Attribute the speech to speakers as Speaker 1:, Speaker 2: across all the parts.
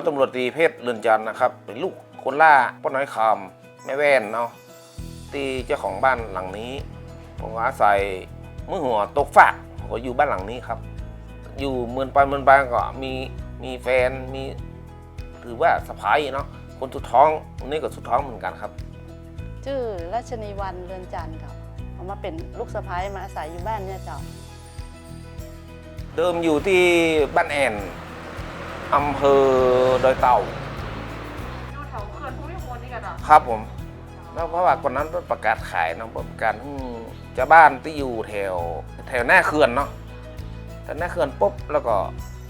Speaker 1: อยตำรวจตรีเพชรเรือนจันทร์นะครับเป็นลูกคนล่าป้าน้อยคำแม่แว่นเนาะที่เจ้าของบ้านหลังนี้ผมก็อาศัยมือหัวตกฝากผมก็อยู่บ้านหลังนี้ครับ อยู่เมือนไปเมือนไปก็มีมีแฟนมีถือว่าสะพ้ายเนาะคนสุดท้องนี่ก็สุดท้องเหมือนกันครับ
Speaker 2: ชื่อราชนีวันเรือนจันทร์ครับเอามาเป็นลูกสะพ้ายมาอาศัยอยู่บ้านเนี่ยเจ้า
Speaker 1: เดิมอยู่ที่บ้านแอน อำเภอดอยเต่า
Speaker 3: ดูแถวเขื่อนภูมิพลนี่กันอะ
Speaker 1: ครับผม แล้วเพราะว่าก่อนนั้นเพิ่นประกาศขายเนาะประกาศให้เจ้าบ้านที่อยู่แถวแถวหน้าเขื่อนเนาะแต่หน้าเขื่อนปุ๊บแล้วก็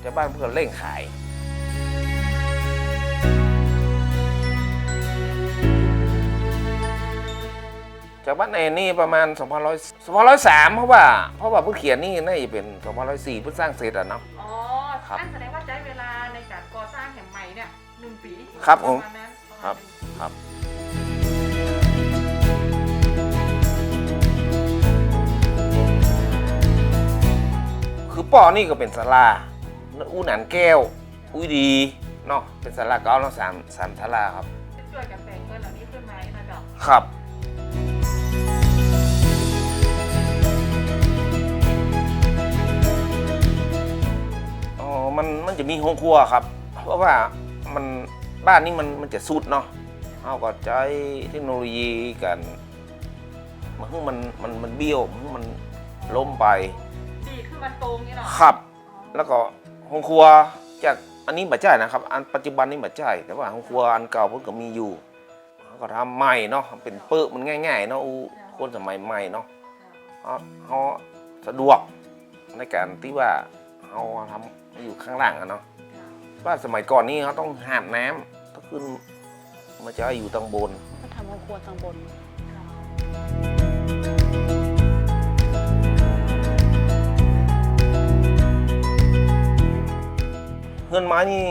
Speaker 1: เจ้าบ้านเพื่อนเร่งขาย จากบ้านแอนนี่ประมาณ2,100 2,103เพราะว่าเพราะว่าผู้เขียนนี่น่าจะเป็น2,104เพิ่งสร้างเสร็จอะเนาะ
Speaker 3: อ๋อ
Speaker 1: ครับ
Speaker 3: นั่นแสดงว่าใช้เว ลาในการก่อสร้างแห่งใหม่เนี่ยหนึ่งปี
Speaker 1: ครับผม
Speaker 3: ปะาณนั้นปะมาณ
Speaker 1: ครับ
Speaker 3: หนึ่ง
Speaker 1: ครับ คือป่อนี่ก็เป็นศาลาอู้หนานแก้ว อุ้ยดีเนาะเป็นศาลาเก้าเนาะสามสามศาลาครับ
Speaker 3: ช่วยกันแบ่งเงินเหล่านี้ขึ้นไหมนะเจ้า
Speaker 1: ครับ มันมันจะมีห้องครัวครับ เพราะว่ามันบ้านนี้มันมันจะสุดเนาะเอาก็ใช้เทคโนโลยีกันมันคือมันมันมันเบี้ยวมันคือมันล้มไป
Speaker 3: ดีขึ้นมันตรงนี่เหรอ
Speaker 1: ครับ แล้วก็ห้องครัวจากอันนี้บัจ่ายนะครับ อันปัจจุบันนี้บัจ่ายแต่ว่าห้องครัวอันเก่าเพิ่งก็มีอยู่เขาก็ทำใหม่เนาะเป็นเปิดมันง่าย ๆ เนาะอู้คนสมัยใหม่เนาะเขาเขาสะดวกในการที่ว่า เขาทำอยู่ข้างล่างอะเนาะว่าสมัยก่อนนี่เขาต้องหาบน้ำถ้าขึ้นมาจะอยู่ตางบน
Speaker 2: ก็ทำห้องครัวทางบน
Speaker 1: เงินไม้นี่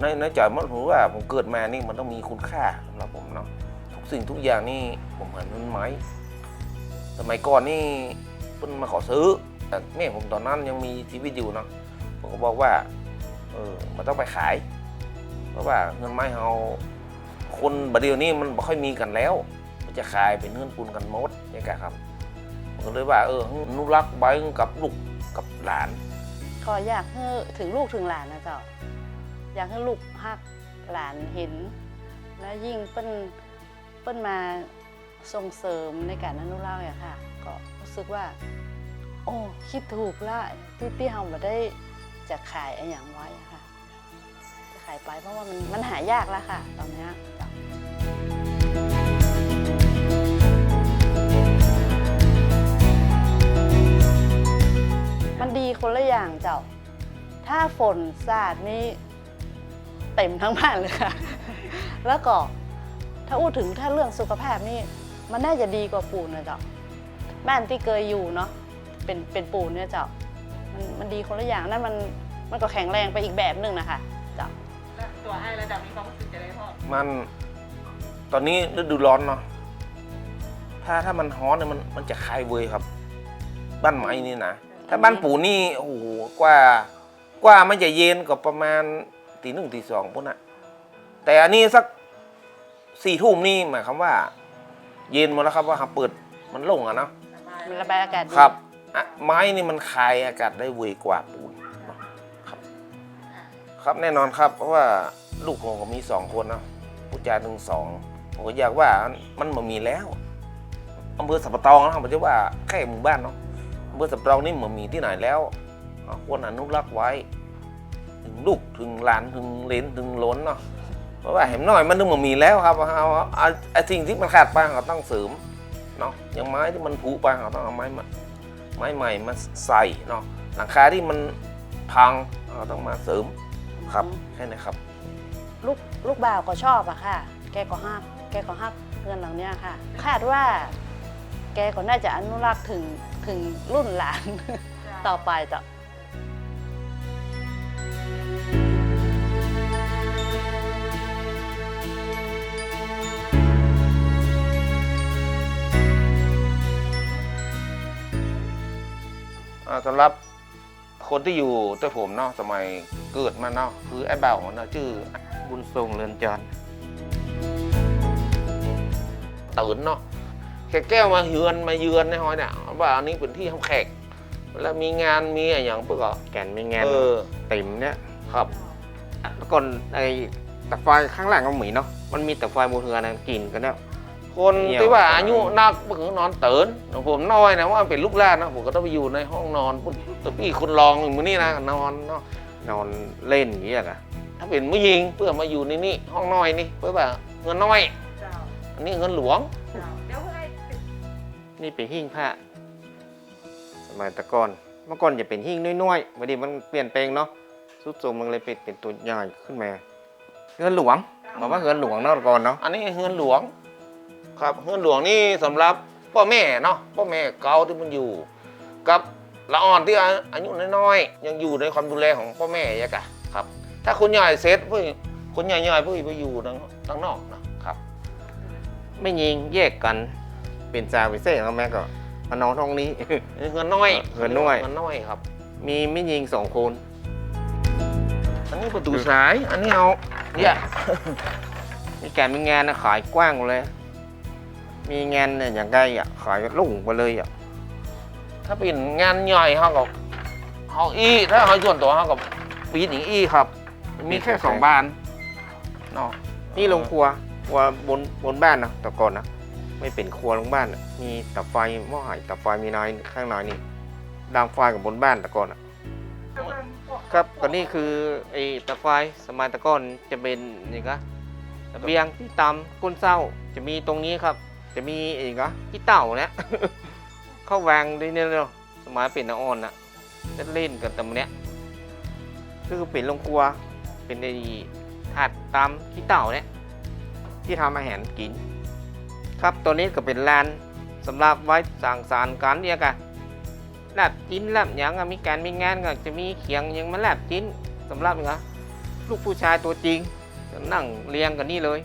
Speaker 1: ในในใจมันผมว่าผมเกิดมานี่มันต้องมีคุณค่าสำหรับผมเนาะทุกสิ่งทุกอย่างนี่ผมหันเงินไม้สมัยก่อนนี่เพิ่นมาขอซื้อแต่แม่ผมตอนนั้นยังมีชีวิตอยู่เนาะ ผมก็บอกว่าเออมันต้องไปขาย เพราะว่าเงินไม้เราคนบัดเดียวนี้มันไม่ค่อยมีกันแล้ว มันจะขายเป็นเงินปูนกันหมดนี่แกครับผมก็เลยว่าเออนุรักษ์ไว้กับลูกกับหลาน
Speaker 2: ก็อยากให้ถึงลูกถึงหลานนะเจ้าอยากให้ลูกฮักหลานเห็น แล้วยิ่งเปิ้นเปิ้นมาส่งเสริมในการอนุรักษ์อะค่ะ ก็รู้สึกว่า โอ้คิดถูกละที่ที่เราม่ได้ จะขายอย่างไว้ค่ะ จะขายไปเพราะว่ามันมันหายากแล้วค่ะ ตอนนี้มันดีคนละอย่างเจ้า ถ้าฝนสาดนี่เต็มทั้งบ้านเลยค่ะ แล้วก็ถ้าอู้ถึงถ้าเรื่องสุขภาพนี่มันน่าจะดีกว่าปูนนะเจ้าบ้านที่เคยอยู่เนาะเป็นเป็นปูนเนี่ยเจ้า มันมันดีคนละอย่างนั่นมันมันก็แข็งแรงไปอีกแบบหนึ่งนะคะเจ้า
Speaker 3: แล้วตัวไอ้ระดับนี้ความรู้สึกจะได้พ่อ
Speaker 1: มันตอนนี้ฤดูร้อนเนาะถ้าถ้ามันฮ้อนเนี่ยมันมันจะคายเวยครับ บ้านไม้นี่นะถ้าบ้านปู่นี่โอ้โหกว่ากว่ามันจะเย็นก็ประมาณตีหนึ่งตีสองพุ่นนะแต่อันนี้สักสี่ทุ่มนี่หมายความว่า เย็นหมดแล้วครับว่าครับเปิดมันโล่งอะเนาะ
Speaker 3: สบาย
Speaker 2: มันระบายอากาศดี
Speaker 1: ครับอะ ไม้นี่มันคายอากาศได้เวยกว่าปูนครับ ครับแน่นอนครับ เพราะว่าลูกผมก็มีสองคนเนาะผู้ชายหนึ่งสองผมก็อยากว่ามันมันมีแล้วอำเภอสัปปะตองนะผมจะว่าแค่หมู่บ้านเนาะอำเภอสัปปะตองนี่มันมีที่ไหนแล้วควรอนุรักษ์ไว้ ถึงลูกถึงหลานถึงเลนถึงล้นเนาะเพราะว่าเห็นหน่อยมันนึกมันมีแล้วครับเอาเอาเอาไอ้สิ่งที่มันขาดไปเราต้องเสริมเนาะอย่างไม้ที่มันผุไปเราต้องเอาไม้มา ไม้ใหม่มาใส่เนาะหลังคาที่มันพังเราต้องมาเสริมครับแค่นี้ครับ
Speaker 2: ลูกลูกบ่าวก็ชอบอะค่ะ แกก็ฮักแกก็ฮักเงินหลังเนี้ยค่ะ คาดว่า แกก็น่าจะอนุรักษ์ถึงถึงรุ่นหลานต่อไปจ้ะ
Speaker 1: อ่ สำหรับคนที่อยู่ตัวผมเนาะสมัยเกิดมาเนาะคือไอ้บ่าวของเนาะชื่อ
Speaker 4: บุญทรงเรือนจร
Speaker 1: ตื่นเนาะแค่แก้วมาเฮือนมาเยือนในหอยเนี่ยว่าอันนี้เป็นที่ทำแขก แล้วมีงานมีอะไรอย่างเพื่อก็
Speaker 4: แก่นมีงาน
Speaker 1: เออ
Speaker 4: ติ่มเนี่ย
Speaker 1: ครับ
Speaker 4: แล้วก่อนไอ้ตะไฟข้างหลังก็หมีเนาะมันมีตะไฟบนเรือนะกินกันแล้ว
Speaker 1: คน
Speaker 4: เหี่ยว
Speaker 1: ที่ว่าอายุนักก็คือนอนเตินของผมน้อยนะว่าเป็นลูกแรกนะผมก็ต้องไปอยู่ในห้องนอนปุ๊บแต่พี่คุณลองอยู่มือนี่นะนอนเนาะ
Speaker 4: นอนเล่นอย่างเงี้ยอะ
Speaker 1: ถ้าเป็นผู้หญิงเพื่อมาอยู่ในนี่ห้องน้อยนี่เพื่อแบบเงินน้อย
Speaker 3: เจ้า
Speaker 1: อันนี้เงินหลวง
Speaker 3: เจ้าเดี๋ยวให้ติด
Speaker 4: นี่เป็นหิ้งพระสมัยแตะก่อนเมื่อก่อนจะเป็นหิ้งน้อยๆวันนี้มันเปลี่ยนแปลงเนาะสุดโทรมมันเลยเป็นเป็นตัวใหญ่ขึ้นมาเงินหลวงบอกว่าเงินหลวงเนาะแต่ก่อนเนาะ
Speaker 1: อันนี้เงินหลวง ครับเงินหลวงนี่สำหรับพ่อแม่เนาะพ่อแม่เก่าที่มันอยู่ กับละอ่อนที่อายุน้อยๆยังอยู่ในความดูแลของพ่อแม่ยะกะครับ ถ้าคนใหญ่เซ็ตพวกคนใหญ่ๆพวกไปอยู่ทางทางนอกนะครับ
Speaker 4: ไม่ยิงแยกกันเป็นจาวิเศษของแม่ก็มานอนห้องนี้
Speaker 1: เงินน้อย
Speaker 4: เงินน้อย
Speaker 1: เงินน้อยครับ
Speaker 4: มีไม่ยิงสองคน
Speaker 1: อันนี้ประตูสาย อันนี้เอาเนี่ย
Speaker 4: มีการมีงานนะขายกว้างเลย มีงานเนี่ยอย่างไรอะขายลุ่งไปเลยอะ
Speaker 1: ถ้าเป็นงานใหญ่เขากับเขาอีถ้าเขาส่วนตัวเขากับปีนอย่างอีครับ มีแค่สองบานเนาะ
Speaker 4: นี่โรงครัวครัวบนบนบ้านนะแต่ก่อนนะไม่เป็นครัวโรงบ้านน่ะมีตับไฟหม้อไหตับไฟมีน้อยข้างในนี่ดังไฟกับบนบ้านแต่ก่อนอะ
Speaker 3: จะเป็นพวก
Speaker 4: ครับก็นี่คือไอ้ตับไฟสมัยแต่ก่อนจะเป็นนี่ก็ระเบียงที่ตำก้นเศร้าจะมีตรงนี้ครับ จะมีอ้ก็ที่เต่าเนี่ยเข้าวงด้วยเนี่ยเสมัยเป็นนาออนนะจะเล่นกันตรงเนี้ยคือเป็นโรงครัวเป็นไอ้หัดตำที่เต่าเนี่ยที่ทำอาหารกิน ครับตัวนี้ก็เป็นลานสำหรับไว้สั่งสารกันเนี่ยกันลาบจิ้นลาบหยังมีการมีงานก็จะมีเขียงยังมาลาบจิ้นสำหรับเหรอลูกผู้ชายตัวจริงจะนั่งเรียงกันนี่เลย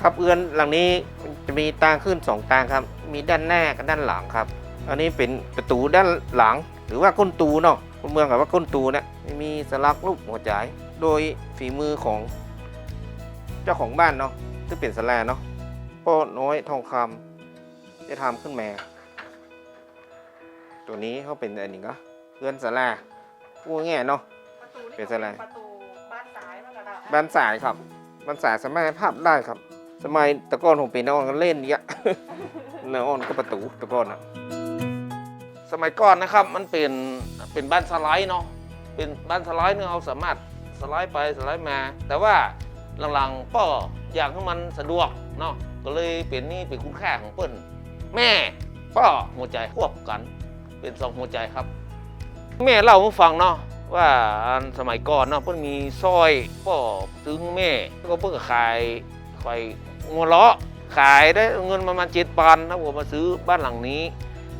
Speaker 4: ครับเอือนหลังนี้จะมีตางขึ้นสองตางครับ มีด้านหน้ากับด้านหลังครับ อันนี้เป็นประตูด้านหลัง หรือว่าก้นตูเนาะคนเมืองกับว่าก้นตูเนี่ยมีสลักรูปหัวใจโดยฝีมือของเจ้าของบ้านเนาะซึ่งเป็นสแลเนาะป้อน้อยทองคำจะทำขึ้นมา ตัวนี้เขาเป็นอะไรนี่ก็เพื่อนสลาพูดง่ายๆเนาะ
Speaker 3: ประตูนี่
Speaker 4: เป็นอะไร
Speaker 3: ประตูบ้านซ้ายมันก็ได้
Speaker 4: บ้านสายครับ บ้านสายสามารถภาพได้ครับ สมัยตะก้อนผมเป็นนอนก็เล่นเยอะนักอ่อนก็ประตูตะก้อนอะ
Speaker 1: สมัยก่อนนะครับมันเป็นเป็นบ้านสไลด์เนาะเป็นบ้านสไลด์เนี่ยเราสามารถสไลด์ไปสไลด์มา แต่ว่าหลังๆก็อยากให้มันสะดวกเนาะก็เลยเป็นนี่เป็นคุณค่าของเปิ้นแม่ก็หัวใจควบกัน เป็นสองหัวใจครับ แม่เล่าให้ฟังเนาะว่าสมัยก่อนเนาะเพิ่นมีสร้อยป้อซื้อให้แม่แล้วก็เพิ่นก็ขายขาย งัวเลาะขายได้เงินประมาณเจ็ดปันนะผมมาซื้อบ้านหลังนี้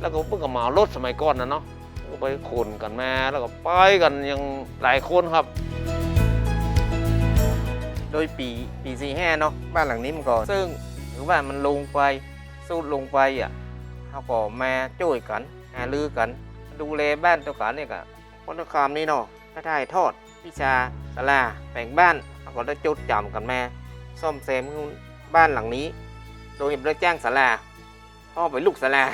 Speaker 1: แล้วก็เพิ่งก็เหมารถสมัยก่อนนะเนาะก็ไปขนกันมาแล้วก็ไปกันยังหลายคนครับ
Speaker 4: โดยปีปีสี่ห้าเนาะบ้านหลังนี้มันก็ซึ่งหรือว่ามันลงไปสูดลงไปอะเขาก็มาช่วยกันหาลือกัน ดูแลบ้านตัวกันเนี่ยก็วัฒนธรรมนี่เนาะถ้าได้ทอดวิชาสลาแบ่งบ้านเขาก็ได้จดจำกันมาซ่อมแซม บ้านหลังนี้โดยเห็นได้จ้งสลาพ่อเป็นลูกสลา